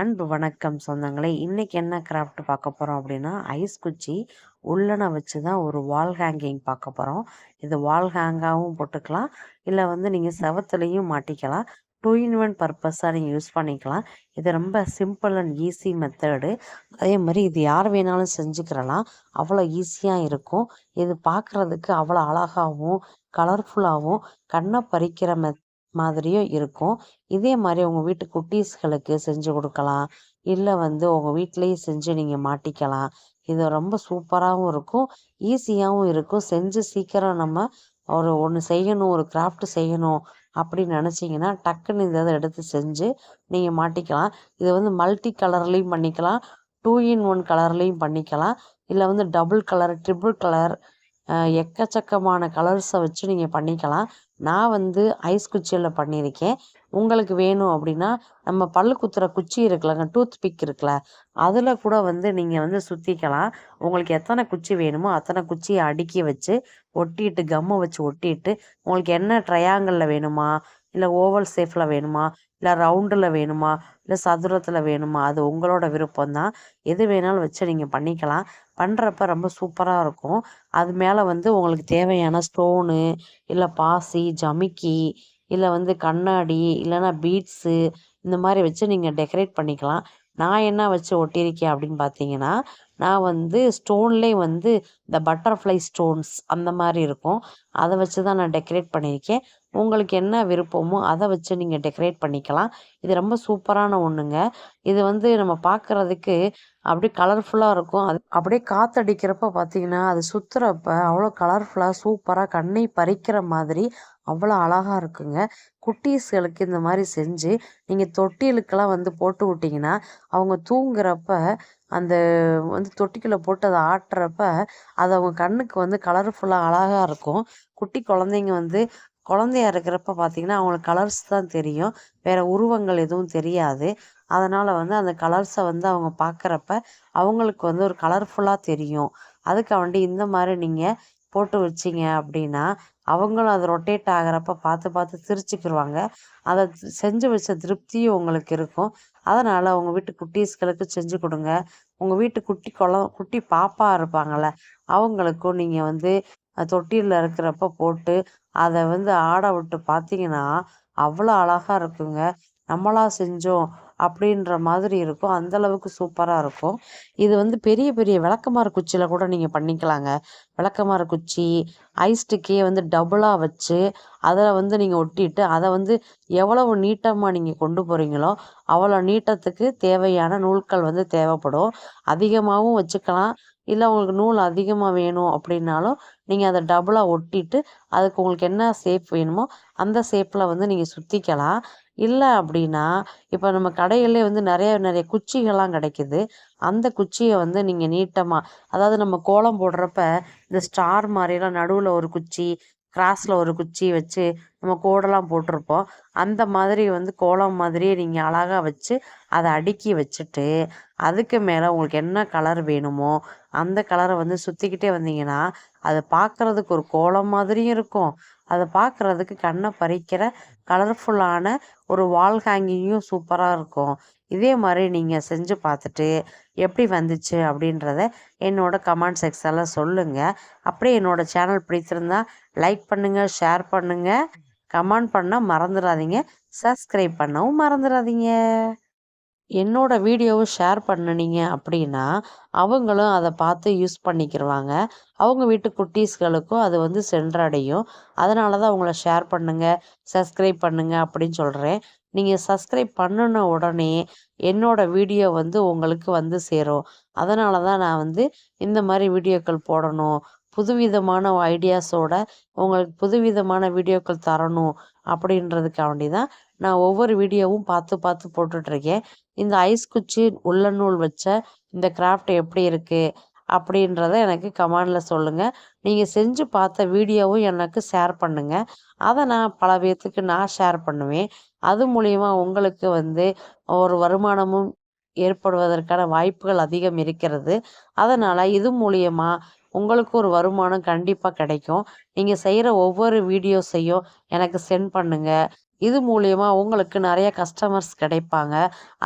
அன்பு வணக்கம் சொந்தங்களே. இன்றைக்கி என்ன கிராஃப்ட் பார்க்க போகிறோம் அப்படின்னா ஐஸ் குச்சி உள்ளன வச்சு தான் ஒரு வால் ஹேங்கிங் பார்க்க போகிறோம் இது வால் ஹேங்காகவும் போட்டுக்கலாம். இல்லை வந்து நீங்கள் செவத்துலேயும் மாட்டிக்கலாம். டூ இன் ஒன் பர்பஸாக நீங்கள் யூஸ் பண்ணிக்கலாம். இது ரொம்ப சிம்பிள் அண்ட் ஈஸி மெத்தடு அதே மாதிரி இது யார் வேணாலும் செஞ்சுக்கிறலாம். அவ்வளோ ஈஸியாக இருக்கும். இது பார்க்குறதுக்கு அவ்வளோ அழகாகவும் கலர்ஃபுல்லாகவும் கண்ணை பறிக்கிற மெத் மாதிரியும் இருக்கும். இதே மாதிரி உங்கள் வீட்டு குட்டீஸ்களுக்கு செஞ்சு கொடுக்கலாம். இல்லை வந்து உங்கள் வீட்டிலேயே செஞ்சு நீங்கள் மாட்டிக்கலாம். இது ரொம்ப சூப்பராகவும் இருக்கும். ஈஸியாகவும் இருக்கும். செஞ்சு சீக்கிரம் நம்ம ஒரு ஒன்று செய்யணும் ஒரு கிராஃப்ட் செய்யணும் அப்படின்னு நினச்சிங்கன்னா டக்குன்னு இந்த இதை எடுத்து செஞ்சு நீங்கள் மாட்டிக்கலாம். இதை வந்து மல்டி கலர்லேயும் பண்ணிக்கலாம். டூ இன் ஒன் கலர்லேயும் பண்ணிக்கலாம். இல்லை வந்து டபுள் கலர் ட்ரிபிள் கலர் எக்கச்சக்கமான கலர்ஸை வச்சு நீங்கள் பண்ணிக்கலாம். நான் வந்து ஐஸ் குச்சியில் பண்ணியிருக்கேன். உங்களுக்கு வேணும் அப்படின்னா நம்ம பல்லு குத்துற குச்சி இருக்குல்லங்க டூத் பிக் இருக்குல்ல அதில் கூட வந்து நீங்கள் வந்து சுற்றிக்கலாம் உங்களுக்கு எத்தனை குச்சி வேணுமோ அத்தனை குச்சியை அடுக்கி வச்சு ஒட்டிட்டு கம்மை வச்சு ஒட்டிட்டு உங்களுக்கு என்ன ட்ரையாங்கிளில் வேணுமா இல்லை ஓவல் ஷேஃபில் வேணுமா இல்லை ரவுண்டில் வேணுமா? இல்லை சதுரத்தில் வேணுமா? அது உங்களோட விருப்பம் தான் எது வேணாலும் வச்சு நீங்கள் பண்ணிக்கலாம். பண்ணுறப்ப ரொம்ப சூப்பராக இருக்கும். அது மேலே வந்து உங்களுக்கு தேவையான ஸ்டோனு இல்லை பாசி ஜமிக்கி இல்லை வந்து கண்ணாடி இல்லைன்னா பீட்ஸு இந்த மாதிரி வச்சு நீங்கள் டெக்கரேட் பண்ணிக்கலாம். நான் என்ன வச்சு ஒட்டியிருக்கேன் அப்படின்னு பார்த்தீங்கன்னா நான் வந்து ஸ்டோன்லேயே வந்து இந்த பட்டர்ஃப்ளை ஸ்டோன்ஸ் அந்த மாதிரி இருக்கும். அதை வச்சு தான் நான் டெக்கரேட் பண்ணியிருக்கேன். உங்களுக்கு என்ன விருப்பமோ அதை வச்சு நீங்கள் டெக்கரேட் பண்ணிக்கலாம். இது ரொம்ப சூப்பரான ஒன்றுங்க இது வந்து நம்ம பார்க்குறதுக்கு அப்படியே கலர்ஃபுல்லாக இருக்கும். அது அப்படியே காற்றடிக்கிறப்ப பார்த்தீங்கன்னா அது சுற்றுறப்ப அவ்வளோ கலர்ஃபுல்லாக சூப்பராக கண்ணை பறிக்கிற மாதிரி அவ்வளோ அழகாக இருக்குங்க. குட்டீஸ்களுக்கு இந்த மாதிரி செஞ்சு நீங்கள் தொட்டிலுக்கெல்லாம் வந்து போட்டு விட்டிங்கன்னா அவங்க தூங்குறப்ப அந்த வந்து தொட்டிக்குள்ளே போட்டு அதை ஆட்டுறப்ப அது அவங்க கண்ணுக்கு வந்து கலர்ஃபுல்லாக அழகாக இருக்கும். குட்டி குழந்தைங்க வந்து குழந்தையா இருக்கிறப்ப பார்த்தீங்கன்னா அவங்களுக்கு கலர்ஸ் தான் தெரியும். வேறு உருவங்கள் எதுவும் தெரியாது. அதனால் வந்து அந்த கலர்ஸை வந்து அவங்க பார்க்குறப்ப அவங்களுக்கு வந்து ஒரு கலர்ஃபுல்லாக தெரியும். அதுக்காண்டி இந்த மாதிரி நீங்கள் போட்டு வச்சிங்க அப்படின்னா அவங்களும் அது ரொட்டேட் ஆகிறப்ப பார்த்து பார்த்து சிரிச்சுக்கிருவாங்க. அதை செஞ்சு வச்ச திருப்தியும் உங்களுக்கு இருக்கும். அதனால் உங்கள் வீட்டு குட்டீஸ்களுக்கு செஞ்சு கொடுங்க. உங்கள் வீட்டு குட்டி குழ குட்டி பாப்பா இருப்பாங்கள்ல அவங்களுக்கும் நீங்கள் வந்து தொட்டியில் இருக்கிறப்ப போட்டு அதை வந்து ஆட விட்டு பார்த்தீங்கன்னா அவ்வளோ அழகாக இருக்குங்க. நம்மளா செஞ்சோம். அப்படின்ற மாதிரி இருக்கும். அந்த அளவுக்கு சூப்பராக இருக்கும். இது வந்து பெரிய பெரிய விளக்கமாறு குச்சியில் கூட நீங்கள் பண்ணிக்கலாங்க. விளக்கமாறு குச்சி ஐஸ்டிக்கே வந்து டபுளாக வச்சு அதில் வந்து நீங்கள் ஒட்டிட்டு அதை வந்து எவ்வளவு நீட்டமாக நீங்கள் கொண்டு போகிறீங்களோ அவ்வளோ நீட்டத்துக்கு தேவையான நூல்கள் வந்து தேவைப்படும். அதிகமாகவும் வச்சுக்கலாம். இல்லை உங்களுக்கு நூல் அதிகமாக வேணும் அப்படின்னாலும் நீங்கள் அதை டபுளாக ஒட்டிட்டு அதுக்கு உங்களுக்கு என்ன ஷேப் வேணுமோ அந்த ஷேப்பில் வந்து நீங்கள் சுற்றிக்கலாம் இல்லை அப்படின்னா இப்போ நம்ம கடையிலே வந்து நிறைய நிறைய குச்சிகள்லாம் கிடைக்கிது. அந்த குச்சியை வந்து நீங்கள் நீட்டமாக அதாவது நம்ம கோலம் போடுறப்ப இந்த ஸ்டார் மாதிரிலாம் நடுவில் ஒரு குச்சி கிராஸில் ஒரு குச்சி வச்சு நம்ம கோடெல்லாம் போட்டிருப்போம். அந்த மாதிரி வந்து கோலம் மாதிரியே நீங்கள் அழகாக வச்சு அதை அடுக்கி வச்சுட்டு அதுக்கு மேலே உங்களுக்கு என்ன கலர் வேணுமோ அந்த கலரை வந்து சுற்றிக்கிட்டே வந்தீங்கன்னா அதை பார்க்குறதுக்கு ஒரு கோலம் மாதிரியும் இருக்கும். அதை பார்க்குறதுக்கு கண்ணை பறிக்கிற கலர்ஃபுல்லான ஒரு வால் ஹேங்கிங்கும் சூப்பராக இருக்கும். இதே மாதிரி நீங்கள் செஞ்சு பார்த்துட்டு எப்படி வந்துச்சு அப்படின்றத என்னோட கமெண்ட் செக்ஸில் சொல்லுங்கள் அப்படியே என்னோடய சேனல் பிடிச்சிருந்தா லைக் பண்ணுங்கள் ஷேர் பண்ணுங்கள் கமெண்ட் பண்ண மறந்துடாதீங்க. சப்ஸ்கிரைப் பண்ணவும் மறந்துடாதீங்க. என்னோட வீடியோவை ஷேர் பண்ணினீங்க அப்படின்னா அவங்களும் அதை பார்த்து யூஸ் பண்ணிக்கிருவாங்க. அவங்க வீட்டு குட்டீஸ்களுக்கும் அது வந்து சென்றடையும். அதனால தான் அவங்கள ஷேர் பண்ணுங்கள் சப்ஸ்கிரைப் பண்ணுங்கள் அப்படின்னு சொல்கிறேன் நீங்கள் சப்ஸ்கிரைப் பண்ணின உடனே என்னோட வீடியோ வந்து உங்களுக்கு வந்து சேரும். அதனால தான் நான் வந்து இந்த மாதிரி வீடியோக்கள் போடணும். புதுவிதமான ஐடியாஸோட உங்களுக்கு புதுவிதமான வீடியோக்கள் தரணும் அப்படின்றதுக்காண்டி தான் நான் ஒவ்வொரு வீடியோவும் பார்த்து பார்த்து போட்டுட்ருக்கேன். இந்த ஐஸ் குச்சி உள்ள நூல் வச்ச இந்த கிராஃப்ட் எப்படி இருக்குது அப்படின்றத எனக்கு கமெண்டில் சொல்லுங்கள் நீங்கள் செஞ்சு பார்த்த வீடியோவும் எனக்கு ஷேர் பண்ணுங்கள் அதை நான் பல பேர்த்துக்கு நான் ஷேர் பண்ணுவேன். அது மூலயமா உங்களுக்கு வந்து ஒரு வருமானமும் ஏற்படுவதற்கான வாய்ப்புகள் அதிகம் இருக்கிறது. அதனால் இது மூலியமா உங்களுக்கு ஒரு வருமானம் கண்டிப்பாக கிடைக்கும். நீங்கள் செய்கிற ஒவ்வொரு வீடியோஸையும் எனக்கு சென்ட் பண்ணுங்கள் இது மூலயமா உங்களுக்கு நிறைய கஸ்டமர்ஸ் கிடைப்பாங்க.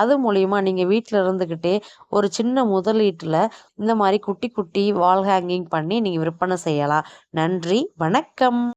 அது மூலயமா நீங்கள் வீட்டில் இருந்துக்கிட்டே ஒரு சின்ன முதலீட்டில் இந்த மாதிரி குட்டி குட்டி வால் ஹேங்கிங் பண்ணி நீங்கள் விற்பனை செய்யலாம். நன்றி வணக்கம்.